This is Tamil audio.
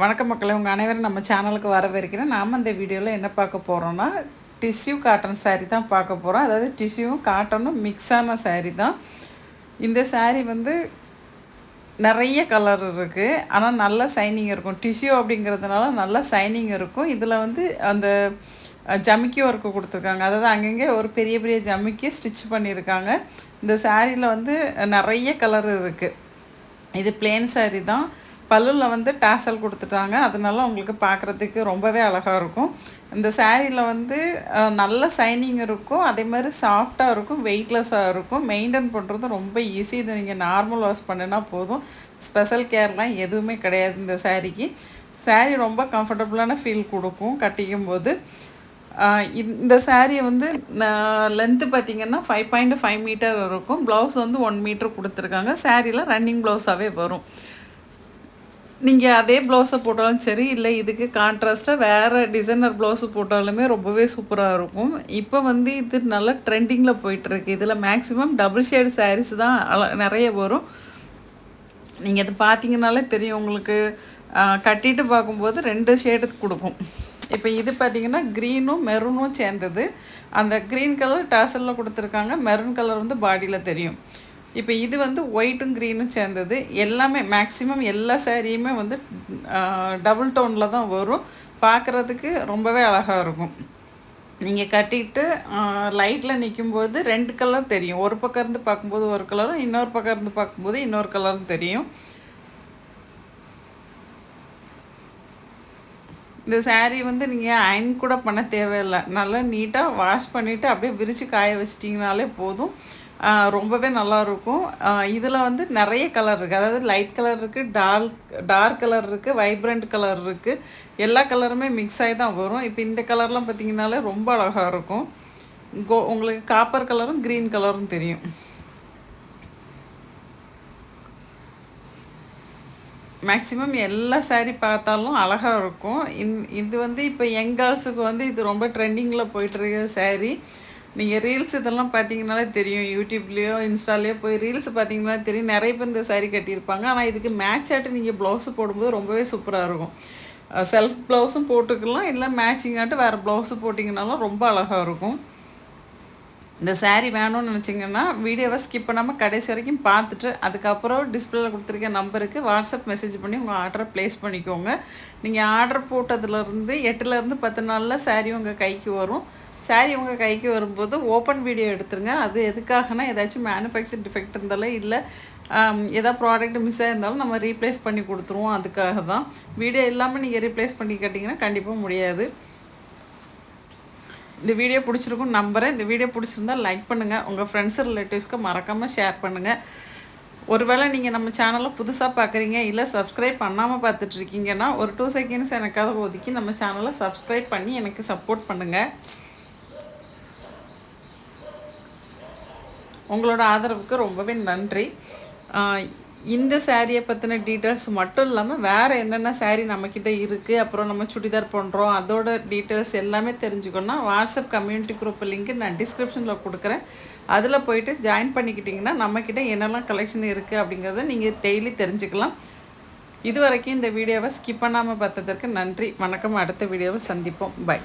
வணக்கம் மக்களை உங்கள் அனைவரும் நம்ம சேனலுக்கு வரவேற்கிறேன். நாம் இந்த வீடியோவில் என்ன பார்க்க போகிறோன்னா டிஷ்யூ காட்டன் சாரீ தான் பார்க்க போகிறோம் அதாவது டிஷ்யூவும் காட்டனும் மிக்ஸான சாரீ தான். இந்த சாரீ வந்து நிறைய கலர் இருக்குது ஆனால் நல்ல சைனிங் இருக்கும். டிஷ்யூ அப்படிங்கிறதுனால நல்ல சைனிங் இருக்கும். இதில் வந்து அந்த ஜமிக்கி ஒர்க்கு கொடுத்துருக்காங்க. அதாவது அங்கங்கே ஒரு பெரிய பெரிய ஜமிக்கி ஸ்டிச் பண்ணியிருக்காங்க. இந்த சாரியில் வந்து நிறைய கலர் இருக்குது இது பிளேன் சாரீ தான். பல்லில் வந்து டேசல் கொடுத்துட்டாங்க. அதனால உங்களுக்கு பார்க்குறதுக்கு ரொம்பவே அழகாக இருக்கும். இந்த சாரியில் வந்து நல்ல சைனிங் இருக்கும். அதே மாதிரி சாஃப்டாக இருக்கும். வெயிட்லெஸ்ஸாக இருக்கும். மெயின்டைன் பண்ணுறது ரொம்ப ஈஸி. இது நீங்கள் நார்மல் வாஷ் பண்ணினா போதும். ஸ்பெஷல் கேர்லாம் எதுவுமே கிடையாது இந்த சாரீக்கு. saree ரொம்ப கம்ஃபர்டபுளான ஃபீல் கொடுக்கும் கட்டிக்கும் போது இந்த சேரீயை வந்து லென்த்து பார்த்தீங்கன்னா ஃபைவ் பாயிண்ட் ஃபைவ் மீட்டர் இருக்கும். ப்ளவுஸ் வந்து ஒன் மீட்டர் கொடுத்துருக்காங்க. சாரியில் ரன்னிங் ப்ளவுஸாகவே வரும். நீங்கள் அதே ப்ளவுஸை போட்டாலும் சரி இல்லை இதுக்கு கான்ட்ராஸ்ட்டாக வேறு டிசைனர் ப்ளவுஸு போட்டாலுமே ரொம்பவே சூப்பராக இருக்கும். இப்போ வந்து இது நல்ல ட்ரெண்டிங்கில் போயிட்டுருக்கு. இதில் மேக்ஸிமம் டபுள் ஷேடு சாரீஸ் தான் அல- நிறைய வரும். நீங்கள் அதை பார்த்தீங்கனாலே தெரியும் உங்களுக்கு. கட்டிட்டு பார்க்கும்போது ரெண்டு ஷேடு கொடுக்கும். இப்போ இது பார்த்தீங்கன்னா க்ரீனும் மெரூனும் சேர்ந்தது. அந்த க்ரீன் கலர் டாசலில் கொடுத்துருக்காங்க. மெரூன் கலர் வந்து பாடியில் தெரியும். இப்போ இது வந்து ஒயிட்டும் க்ரீனும் சேர்ந்தது. எல்லாமே மேக்ஸிமம் எல்லா சேரீயுமே வந்து டபுள் டோனில் தான் வரும். பார்க்குறதுக்கு ரொம்பவே அழகாக இருக்கும். நீங்கள் கட்டிட்டு லைட்டில் நிற்கும்போது ரெண்டு கலர் தெரியும். ஒரு பக்கம் இருந்து பார்க்கும்போது ஒரு கலரும் இன்னொரு பக்கம் இருந்து பார்க்கும்போது இன்னொரு கலரும் தெரியும். இந்த சாரீ வந்து நீங்கள் அயன் கூட பண்ண தேவையில்லை. நல்லா நீட்டாக வாஷ் பண்ணிவிட்டு அப்படியே விரித்து காய வச்சிட்டிங்கனாலே போதும். ரொம்பவே நல்லா இருக்கும் இதில் வந்து நிறைய கலர் இருக்குது அதாவது லைட் கலர் இருக்குது டார்க் டார்க் கலர் இருக்குது வைப்ரண்ட் கலர் இருக்குது எல்லா கலருமே மிக்ஸ் ஆகி தான் வரும். இப்போ இந்த கலர்லாம் பார்த்தீங்கனாலே ரொம்ப அழகாக இருக்கும். கோ உங்களுக்கு காப்பர் கலரும் க்ரீன் கலரும் தெரியும். மேக்ஸிமம் எல்லா சாரீ பார்த்தாலும் அழகாக இருக்கும். இந் இது வந்து இப்போ யங் கேர்ள்ஸுக்கு வந்து இது ரொம்ப ட்ரெண்டிங்கில் போயிட்டுருக்க சாரீ நீங்கள் ரீல்ஸ் இதெல்லாம் பார்த்தீங்கனாலே தெரியும். யூடியூப்லேயோ இன்ஸ்டாலேயோ போய் ரீல்ஸ் பார்த்தீங்கன்னா தெரியும். நிறைய பேர் இந்த சாரீ கட்டியிருப்பாங்க. ஆனால் இதுக்கு மேட்ச் ஆட்டு நீங்கள் ப்ளவுஸு போடும்போது ரொம்பவே சூப்பராக இருக்கும். செல்ஃப் ப்ளவுஸும் போட்டுக்கலாம். இல்லை மேட்சிங் ஆட்டு வேறு ப்ளவுஸு போட்டிங்கனாலும் ரொம்ப அழகாக இருக்கும். இந்த சாரீ வேணும்னு நினச்சிங்கன்னா வீடியோவை ஸ்கிப் பண்ணாமல் கடைசி வரைக்கும் பார்த்துட்டு அதுக்கப்புறம் டிஸ்பிளேல கொடுத்துருக்க நம்பருக்கு வாட்ஸ்அப் மெசேஜ் பண்ணி உங்கள் ஆர்டரை ப்ளேஸ் பண்ணிக்கோங்க. நீங்கள் ஆர்டர் போட்டதுலேருந்து எட்டுலேருந்து பத்து நாளில் சாரீ உங்கள் கைக்கு வரும். சாரி உங்கள் கைக்கு வரும்போது ஓப்பன் வீடியோ எடுத்துருங்க. அது எதுக்காகனா ஏதாச்சும் மேனுஃபேக்சர் டிஃபெக்ட் இருந்தாலும் இல்லை எதாவது ப்ராடக்ட் மிஸ் ஆகிருந்தாலும் நம்ம ரீப்ளேஸ் பண்ணி கொடுத்துருவோம். அதுக்காக தான் வீடியோ இல்லாமல் நீங்கள் ரீப்ளேஸ் பண்ணி கேட்டிங்கன்னா கண்டிப்பாக முடியாது. இந்த வீடியோ பிடிச்சிருக்கும் நம்புகிறேன் இந்த வீடியோ பிடிச்சிருந்தா லைக் பண்ணுங்கள் உங்கள் ஃப்ரெண்ட்ஸ் ரிலேட்டிவ்ஸ்க்கு மறக்காமல் ஷேர் பண்ணுங்கள் ஒருவேளை நீங்கள் நம்ம சேனலை புதுசாக பார்க்குறீங்க இல்லை சப்ஸ்கிரைப் பண்ணாமல் பார்த்துட்ருக்கீங்கன்னா ஒரு டூ செகண்ட்ஸ் எனக்காக ஒதுக்கி நம்ம சேனலை சப்ஸ்கிரைப் பண்ணி எனக்கு சப்போர்ட் பண்ணுங்கள் உங்களோட ஆதரவுக்கு ரொம்பவே நன்றி. இந்த சாரியை பற்றின டீட்டெயில்ஸ் மட்டும் இல்லாமல் வேறு என்னென்ன சேரீ நம்மக்கிட்ட இருக்குது அப்புறம் நம்ம சுடிதார் பண்ணுறோம் அதோட டீட்டெயில்ஸ் எல்லாமே தெரிஞ்சுக்கணும்னா வாட்ஸ்அப் கம்யூனிட்டி குரூப் லிங்க் நான் டிஸ்கிரிப்ஷனில் கொடுக்குறேன். அதில் போயிட்டு ஜாயின் பண்ணிக்கிட்டிங்கன்னா நம்மக்கிட்ட என்னெல்லாம் கலெக்ஷன் இருக்குது அப்படிங்கிறத நீங்கள் டெய்லி தெரிஞ்சுக்கலாம். இது வரைக்கும் இந்த வீடியோவை ஸ்கிப் பண்ணாமல் பார்த்ததற்கு நன்றி. வணக்கம். அடுத்த வீடியோவை சந்திப்போம். பை